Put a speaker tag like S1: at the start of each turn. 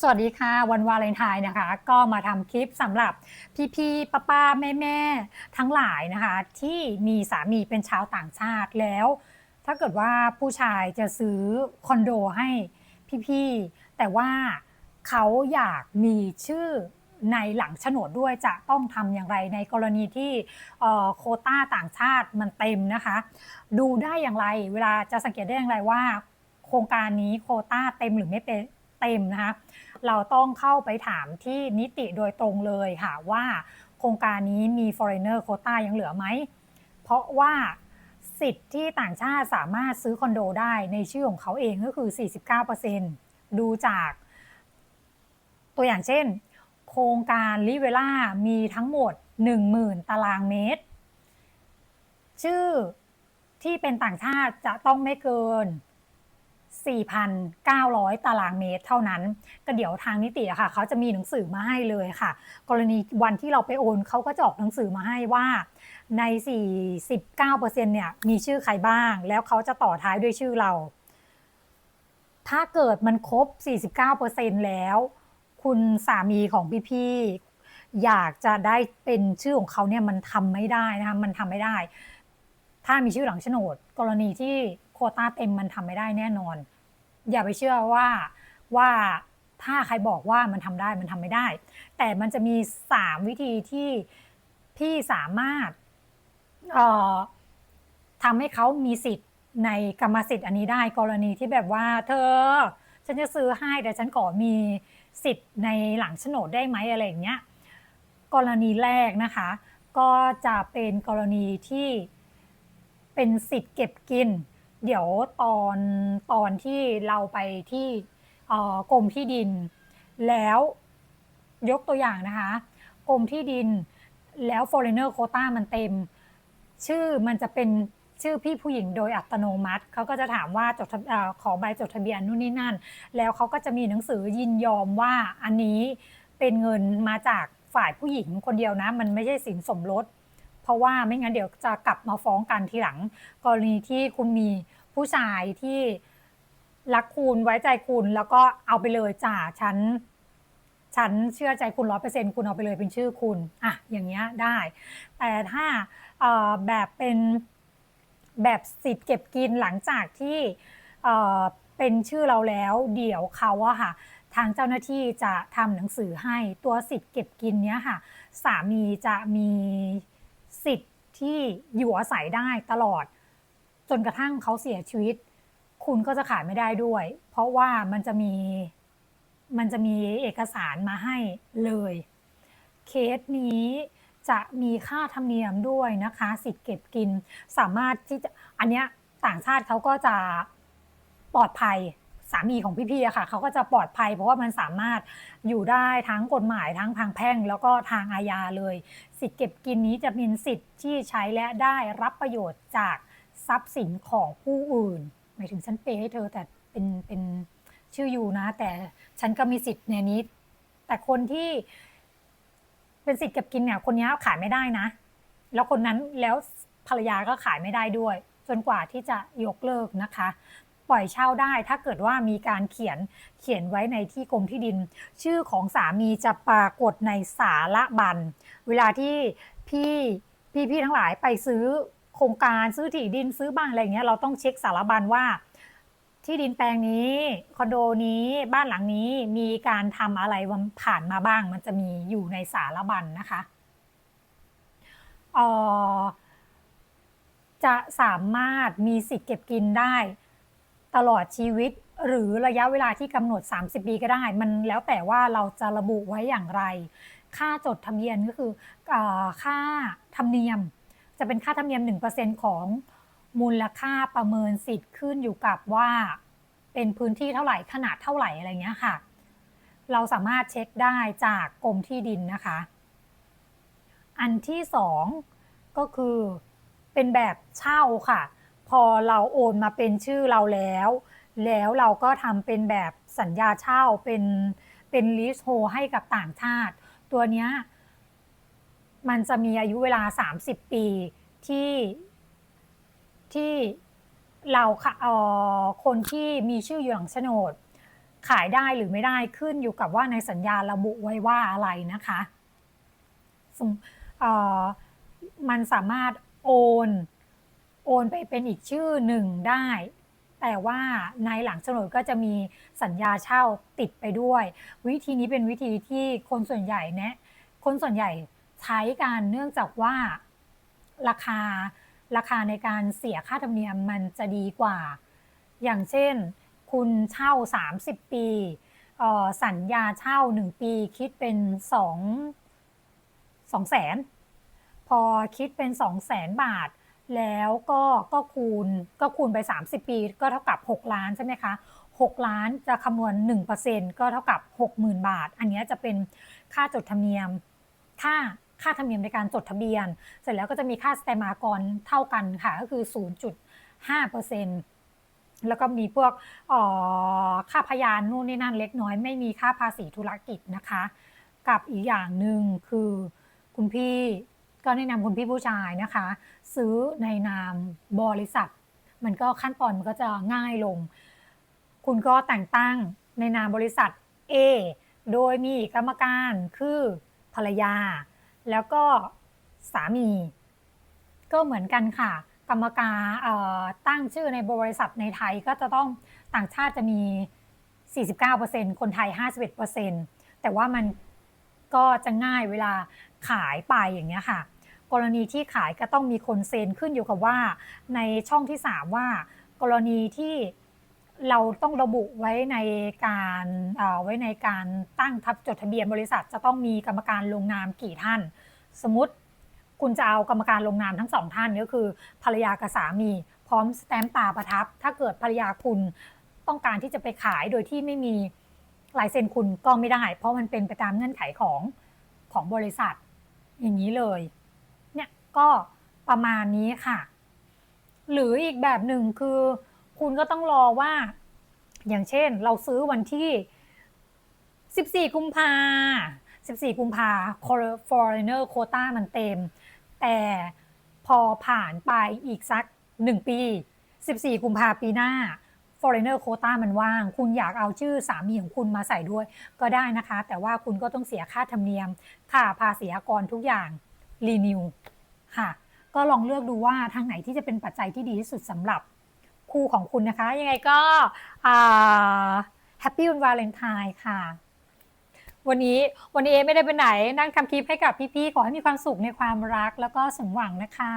S1: สวัสดีค่ะ วันวาเลนไทน์นะคะ ก็มาทำคลิปสำหรับพี่ๆป้าป้าแม่แม่ๆทั้งหลายนะคะ ที่มีสามีเป็นชาวต่างชาติแล้ว ถ้าเกิดว่าผู้ชายจะซื้อคอนโดให้พี่ๆแต่ว่าเขาอยากมีชื่อในหลังโฉนดด้วยจะต้องทำอย่างไรในกรณีที่โคต้าต่างชาติมันเต็มนะคะ ดูได้อย่างไรเวลาจะสังเกตได้อย่างไรว่า โครงการนี้โคต้าเต็มหรือไม่เป็น เต็มนะคะเราต้องเข้าไปถามที่นิติโดยตรงเลยค่ะว่าโครงการนี้มี foreigner quota ยังเหลือไหม เพราะว่าสิทธิ์ที่ต่างชาติสามารถซื้อคอนโดได้ในชื่อของเขาเองก็คือ 49%ดูจากตัวอย่างเช่น โครงการลิเวล่ามีทั้งหมด 10,000 ตารางเมตร ชื่อที่เป็นต่างชาติจะต้องไม่เกิน 4,900 ตารางเมตรเท่านั้น ก็เดี๋ยวทางนิติอะค่ะเขาจะมีหนังสือมาให้เลยค่ะ กรณีวันที่เราไปโอนเขาก็จะออกหนังสือมาให้ว่าใน 49%เนี่ยมีชื่อใครบ้าง แล้วเขาจะต่อท้ายด้วยชื่อเรา ถ้าเกิดมันครบ 49%แล้ว คุณสามีของพี่ๆอยากจะได้เป็นชื่อของเขาเนี่ยมันทำไม่ได้นะคะมันทำไม่ได้ ถ้ามีชื่อหลังโฉนด กรณีที่ ต้าเต็มมันทำไม่ได้แน่นอน อย่าไปเชื่อว่าว่าถ้าใครบอกว่ามันทำได้มันทำไม่ได้ แต่มันจะมี 3 วิธีที่พี่สามารถออทำให้เขามีสิทธิ์ในกรรมสิทธิ์อันนี้ได้กรณีที่แบบว่า เธอ ฉันจะซื้อให้แต่ฉันขอมีสิทธิ์ในหลังโฉนดได้ไหมอะไรอย่างเงี้ยกรณีแรกนะคะ ก็จะเป็นกรณีที่เป็นสิทธิ์เก็บกิน เดี๋ยวตอนตอนที่เราไปที่กรมที่ดิน แล้วยกตัวอย่างนะคะกรมที่ดินแล้ว foreigner quota มันเต็ม ชื่อมันจะเป็นชื่อพี่ผู้หญิงโดยอัตโนมัติ เขาก็จะถามว่าจดอขอใบจดทะเบียนนู่นนี่นั่น แล้วเขาก็จะมีหนังสือยินยอมว่าอันนี้เป็นเงินมาจากฝ่ายผู้หญิงคนเดียวนะ มันไม่ใช่สินสมรส เพราะว่าไม่งั้นเดี๋ยวจะกลับมาฟ้องกันทีหลัง กรณีที่คุณมี ผู้ชายที่รักคุณไว้ใจคุณแล้วก็เอาไปเลยจ่าฉันฉันเชื่อใจคุณร้อยเปอร์เซ็นคุณเอาไปเลยเป็นชื่อคุณอะอย่างเงี้ยได้ แต่ถ้าแบบเป็นแบบสิทธิ์เก็บกินหลังจากที่เป็นชื่อเราแล้วเดี๋ยวเขาอะค่ะ ทางเจ้าหน้าที่จะทำหนังสือให้ตัวสิทธิ์เก็บกินเนี้ยค่ะ สามีจะมีสิทธิ์ที่อยู่อาศัยได้ตลอด นกระทั่งเขาเสียชีวิต คุณก็จะขายไม่ได้ด้วย เพราะว่ามันจะมีมันจะมีเอกสารมาให้เลย เคสนี้จะมีค่าธรรมเนียมด้วยนะคะ สิทธิ์เก็บกินสามารถที่จะอันเนี้ยต่างชาติเขาก็จะปลอดภัยสามีของพี่ๆอะค่ะเขาก็จะปลอดภัย เพราะว่ามันสามารถอยู่ได้ทั้งกฎหมายทั้งทางแพ่ง แล้วก็ทางอาญาเลย สิทธิ์เก็บกินนี้จะเป็นสิทธิ์ที่ใช้และได้รับประโยชน์จาก ทรัพย์สินของผู้อื่น หมายถึงฉันเปย์ให้เธอแต่เป็นเป็นชื่ออยู่นะ แต่ฉันก็มีสิทธิ์ในนี้ แต่คนที่เป็นสิทธิ์เก็บกินเนี่ย คนนี้ขายไม่ได้นะ แล้วคนนั้นแล้วภรรยาก็ขายไม่ได้ด้วย จนกว่าที่จะยกเลิกนะคะ ปล่อยเช่าได้ถ้าเกิดว่ามีการเขียนเขียนไว้ในที่กรมที่ดิน ชื่อของสามีจะปรากฏในสาระบัน เวลาที่พี่พี่พี่ทั้งหลายไปซื้อ โครงการซื้อที่ดินซื้อบ้านอะไรเงี้ยเราต้องเช็คสารบัญว่า ที่ดินแปลงนี้คอนโดนี้บ้านหลังนี้มีการทำอะไรผ่านมาบ้าง มันจะมีอยู่ในสารบัญนะคะออจะสามารถมีสิทธิ์เก็บกินได้ ตลอดชีวิตหรือระยะเวลาที่กำหนด 30 ปีก็ได้ มันแล้วแต่ว่าเราจะระบุไว้อย่างไร ค่าจดทะเบียนก็คืออค่าธรรมเนียม จะเป็นค่าธรรมเนียม 1%ของมูลค่าประเมินสิทธิ์ขึ้นอยู่กับว่า เป็นพื้นที่เท่าไหร่ขนาดเท่าไหร่อะไรเงี้ยค่ะ เราสามารถเช็คได้จากกรมที่ดินนะคะ อันที่สองก็คือเป็นแบบเช่าค่ะ พอเราโอนมาเป็นชื่อเราแล้ว แล้วเราก็ทำเป็นแบบสัญญาเช่าเป็นเป็นลิสโฮให้กับต่างชาติ ตัวเนี้ย มันจะมีอายุเวลา 30 ปีที่ที่เราค่ะเออคนที่มีชื่ออยู่หลังโฉนด ขายได้หรือไม่ได้ขึ้นอยู่กับว่าในสัญญาระบุไว้ว่าอะไรนะคะมันสามารถโอนโอนไปเป็นอีกชื่อหนึ่งได้ แต่ว่าในหลังโฉนดก็จะมีสัญญาเช่าติดไปด้วย วิธีนี้เป็นวิธีที่คนส่วนใหญ่แนะคนส่วนใหญ่ ใช้กันเนื่องจากว่าราคาราคาในการเสียค่าธรรมเนียมมันจะดีกว่า อย่างเช่น คุณเช่า 30 ปี สัญญาเช่า 1 ปีคิดเป็น2 2แสนพอคิดเป็น 2 0 0แสนบาท แล้วก็ก็คูณก็คูณไป 30 ปี ก็เท่ากับ 6 ล้านใช่ไหมคะ 6 ล้านจะคำนวณ 1%ก็เท่ากับ 60,000 บาท อันนี้จะเป็นค่าจดธรรมเนียม ค่า ค่าธรรมเนียมในการจดทะเบียน เสร็จแล้วก็จะมีค่าสแตมากรเท่ากันค่ะก็คือ 0.5%แล้วก็มีพวกออค่าพยานนู่นนี่นั่นเล็กน้อย ไม่มีค่าภาษีธุรกิจนะคะ กับอีกอย่างหนึ่งคือคุณพี่ก็แนะนำคุณพี่ผู้ชายนะคะ ซื้อในนามบริษัท มันก็ขั้นตอนมันก็จะง่ายลง คุณก็แต่งตั้งในนามบริษัท A โดยมีกรรมการคือภรรยา แล้วก็สามี ก็เหมือนกันค่ะ กรรมการตั้งชื่อในบริษัทในไทยก็จะต้องต่างชาติจะมี 49%คนไทย 51%แต่ว่ามันก็จะง่ายเวลาขายไปอย่างเงี้ยค่ะ กรณีที่ขายก็ต้องมีคนเซ็นขึ้นอยู่กับว่า ในช่องที่ 3 ว่า กรณีที่ เราต้องระบุไว้ในการไว้ในการตั้งทับจดทะเบียนบริษัท จะต้องมีกรรมการลงนามกี่ท่าน สมมติคุณจะเอากรรมการลงนามทั้งสองท่านก็คือ ภรรยากับสามี พร้อมสแตมป์ตาประทับ ถ้าเกิดภรรยาคุณต้องการที่จะไปขายโดยที่ไม่มีลายเซ็นคุณก็ไม่ได้ เพราะมันเป็นไปตามเงื่อนไขของของบริษัท อย่างนี้เลย เนี่ยก็ประมาณนี้ค่ะ หรืออีกแบบหนึ่งคือ คุณก็ต้องรอว่า อย่างเช่น เราซื้อวันที่ 14 กุมภา14 กุมภา foreigner quota มันเต็ม แต่พอผ่านไปอีกสัก 1 ปี 14 กุมภาปีหน้า foreigner quota มันว่าง คุณอยากเอาชื่อสามีของคุณมาใส่ด้วยก็ได้นะคะ แต่ว่าคุณก็ต้องเสียค่าธรรมเนียม ค่าภาษีอากรทุกอย่าง renew ค่ะ ก็ลองเลือกดูว่าทางไหนที่จะเป็นปัจจัยที่ดีที่สุดสำหรับ คู่ของคุณนะคะ ยังไงก็แฮปปี้วันวาเลนไทน์ค่ะ วันนี้วันนี้เอไม่ได้ไปไหน นั่งทำคลิปให้กับพี่ๆ ขอให้มีความสุขในความรักแล้วก็สมหวังนะคะ